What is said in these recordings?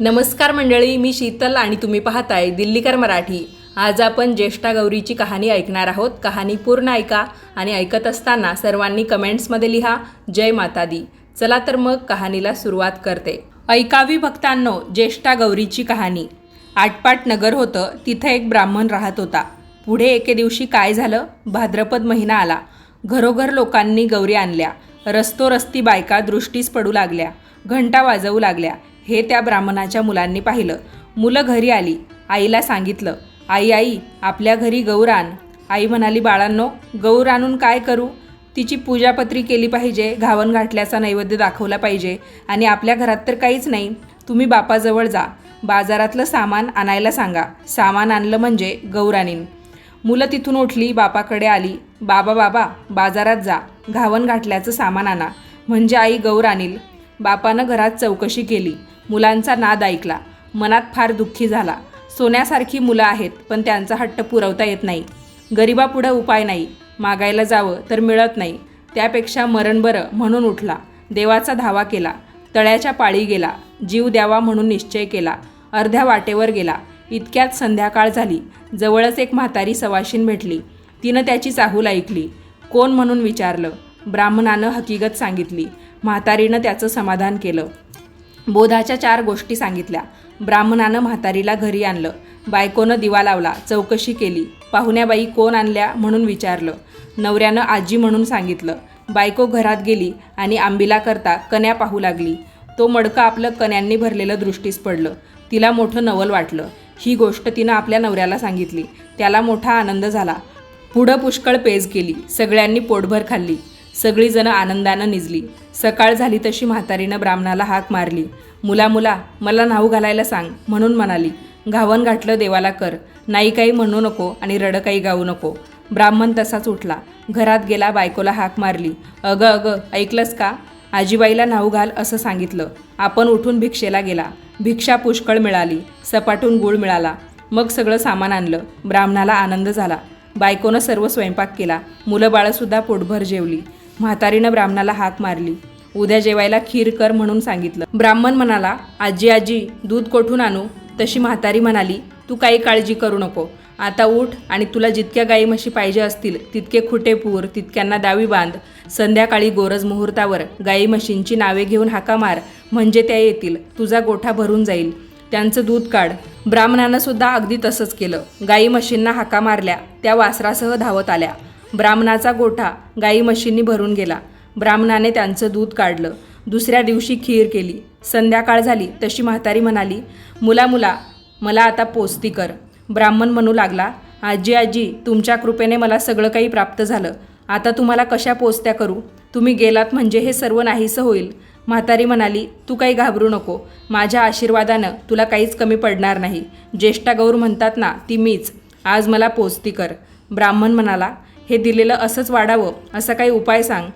नमस्कार मंडळी मी शीतल आणि तुम्ही पाहताय दिल्लीकर मराठी. आज आपण ज्येष्ठा गौरीची कहाणी ऐकणार आहोत. कहाणी पूर्ण ऐका आणि ऐकत असताना सर्वांनी कमेंट्समध्ये लिहा जय माता दी चला तर मग कहाणीला सुरुवात करते. ऐकावी भक्तांनो ज्येष्ठा गौरीची कहाणी. आटपाट नगर होतं तिथं एक ब्राह्मण राहत होता. पुढे एके दिवशी काय झालं? भाद्रपद महिना आला. घरोघर लोकांनी गौरी आणल्या. रस्तोरस्ती बायका दृष्टीस पडू लागल्या. घंटा वाजवू लागल्या. हे त्या ब्राह्मणाच्या मुलांनी पाहिलं. मुलं घरी आली. आईला सांगितलं आई आई आपल्या घरी गौर आण. आई म्हणाली बाळांनो गौर आणून काय करू? तिची पूजापत्री केली पाहिजे घावन घाटल्याचा नैवेद्य दाखवला पाहिजे आणि आपल्या घरात तर काहीच नाही. तुम्ही बापाजवळ जा. बाजारातलं सामान आणायला सांगा. सामान आणलं म्हणजे गौर आणीन. मुलं तिथून उठली बापाकडे आली. बाबा बाबा बाजारात जा. घावन घाटल्याचं सामान आणा. म्हणजे आई गौर आणील. बापानं घरात चौकशी केली. मुलांचा नाद ऐकला. मनात फार दुःखी झाला. सोन्यासारखी मुलं आहेत पण त्यांचा हट्ट पुरवता येत नाही. गरिबापुढं उपाय नाही. मागायला जावं तर मिळत नाही. त्यापेक्षा मरण बरं म्हणून उठला. देवाचा धावा केला. तळ्याच्या पाळी गेला. जीव द्यावा म्हणून निश्चय केला. अर्ध्या वाटेवर गेला. इतक्यात संध्याकाळ झाली. जवळच एक म्हातारी सवाशीन भेटली. तिनं त्याची चाहूल ऐकली. कोण म्हणून विचारलं? ब्राह्मणानं हकीकत सांगितली. म्हातारीनं त्याचं समाधान केलं. बोधाच्या चार गोष्टी सांगितल्या. ब्राह्मणानं म्हातारीला घरी आणलं. बायकोनं दिवा लावला. चौकशी केली. पाहुण्याबाई कोण आणल्या म्हणून विचारलं. नवऱ्यानं आजी म्हणून सांगितलं. बायको घरात गेली आणि आंबीला करता कन्या पाहू लागली. तो मडकं आपलं कन्यांनी भरलेलं दृष्टीस पडलं. तिला मोठं नवल वाटलं. ही गोष्ट तिनं आपल्या नवऱ्याला सांगितली. त्याला मोठा आनंद झाला. पुढं पुष्कळ पेज केली. सगळ्यांनी पोटभर खाल्ली. सगळीजणं आनंदानं निजली. सकाळ झाली तशी म्हातारीनं ब्राह्मणाला हाक मारली. मुला मुला मला न्हाऊ घालायला सांग म्हणून म्हणाली. घावन घातलं देवाला कर. नाही काही म्हणू नको आणि रड काही गाऊ नको. ब्राह्मण तसाच उठला. घरात गेला बायकोला हाक मारली. अगं अगं ऐकलंस का? आजीबाईला न्हाऊ घाल असं सांगितलं. आपण उठून भिक्षेला गेला. भिक्षा पुष्कळ मिळाली. सपाटून गुळ मिळाला. मग सगळं सामान आणलं. ब्राह्मणाला आनंद झाला. बायकोनं सर्व स्वयंपाक केला. मुलं बाळंसुद्धा पोटभर जेवली. म्हातारीनं ब्राह्मणाला हाक मारली. उद्या जेवायला खीर कर म्हणून सांगितलं. ब्राह्मण म्हणाला आजी आजी दूध कोठून आणू? तशी म्हातारी म्हणाली तू काही काळजी करू नको. आता उठ आणि तुला जितक्या गाई म्हशी पाहिजे असतील तितके खुटे पूर तितक्यांना दावी बांध. संध्याकाळी गोरज मुहूर्तावर गाई म्हशींची नावे घेऊन हाका मार म्हणजे त्या येतील. तुझा गोठा भरून जाईल. त्यांचं दूध काढ. ब्राह्मणानं सुद्धा अगदी तसंच केलं. गाई म्हशींना हाका मारल्या त्या वासरासह धावत आल्या. ब्राह्मणाचा गोठा गाई म्हशींनी भरून गेला. ब्राह्मणाने त्यांचं दूध काढलं. दुसऱ्या दिवशी खीर केली. संध्याकाळ झाली. तशी म्हातारी म्हणाली मुला मुला मला आता पोस्ती कर. ब्राह्मण म्हणू लागला आजी आजी तुमच्या कृपेने मला सगळं काही प्राप्त झालं. आता तुम्हाला कशा पोचत्या करू? तुम्ही गेलात म्हणजे हे सर्व नाहीसं होईल. म्हातारी म्हणाली तू काही घाबरू नको. माझ्या आशीर्वादानं तुला काहीच कमी पडणार नाही. ज्येष्ठा गौर म्हणतात ना ती मीच. आज मला पोचती कर. ब्राह्मण म्हणाला हे दिलेलं असंच वाढावं असा काही उपाय सांग.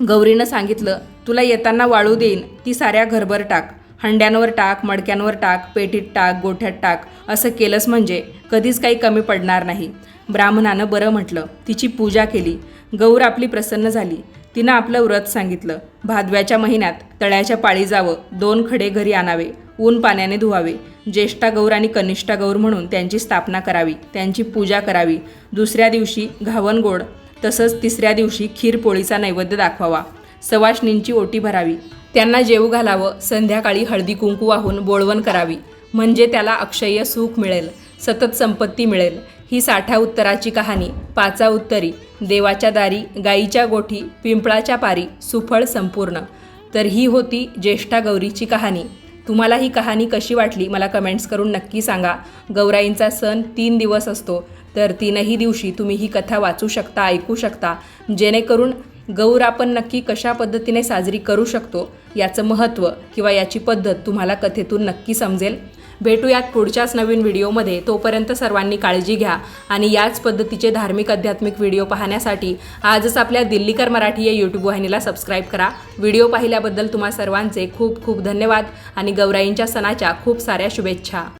गौरीनं सांगितलं तुला येताना वाळू देईन ती साऱ्या घरभर टाक. हंड्यांवर टाक मडक्यांवर टाक पेटीत टाक गोठ्यात टाक. असं केलंच म्हणजे कधीच काही कमी पडणार नाही. ब्राह्मणानं बरं म्हटलं तिची पूजा केली. गौर आपली प्रसन्न झाली. तिनं आपलं व्रत सांगितलं. भादव्याच्या महिन्यात तळ्याच्या पाळी जावं दोन खडे घरी आणावे ऊन पाण्याने धुवावे. ज्येष्ठा गौर आणि कनिष्ठा गौर म्हणून त्यांची स्थापना करावी त्यांची पूजा करावी. दुसऱ्या दिवशी घावन गोड तसंच तिसऱ्या दिवशी खीरपोळीचा नैवेद्य दाखवावा. सवाष्णींची ओटी भरावी. त्यांना जेवू घालावं संध्याकाळी हळदी कुंकू वाहून बोळवण करावी. म्हणजे त्याला अक्षय्य सुख मिळेल सतत संपत्ती मिळेल. ही साठा उत्तराची कहाणी पाचा उत्तरी देवाच्या दारी गाईच्या गोठी पिंपळाच्या पारी सुफळ संपूर्ण. तर ही होती ज्येष्ठा गौरीची कहाणी. तुम्हाला ही कहाणी कशी वाटली मला कमेंट्स करून नक्की सांगा. गौराईंचा सण तीन दिवस असतो तर तीनही दिवशी तुम्ही ही कथा वाचू शकता ऐकू शकता. जेणेकरून गौर आपण नक्की कशा पद्धतीने साजरी करू शकतो याचं महत्त्व किंवा याची पद्धत तुम्हाला कथेतून नक्की समजेल. भेटूयात पुढच्याच नवीन व्हिडिओमध्ये. तोपर्यंत सर्वांनी काळजी घ्या आणि याच पद्धतीचे धार्मिक आध्यात्मिक व्हिडिओ पाहण्यासाठी आजच आपल्या दिल्लीकर मराठी या यूट्यूब वाहिनीला सबस्क्राईब करा. व्हिडिओ पाहिल्याबद्दल तुम्हा सर्वांचे खूप खूप धन्यवाद आणि गौराईंच्या सणाच्या खूप साऱ्या शुभेच्छा.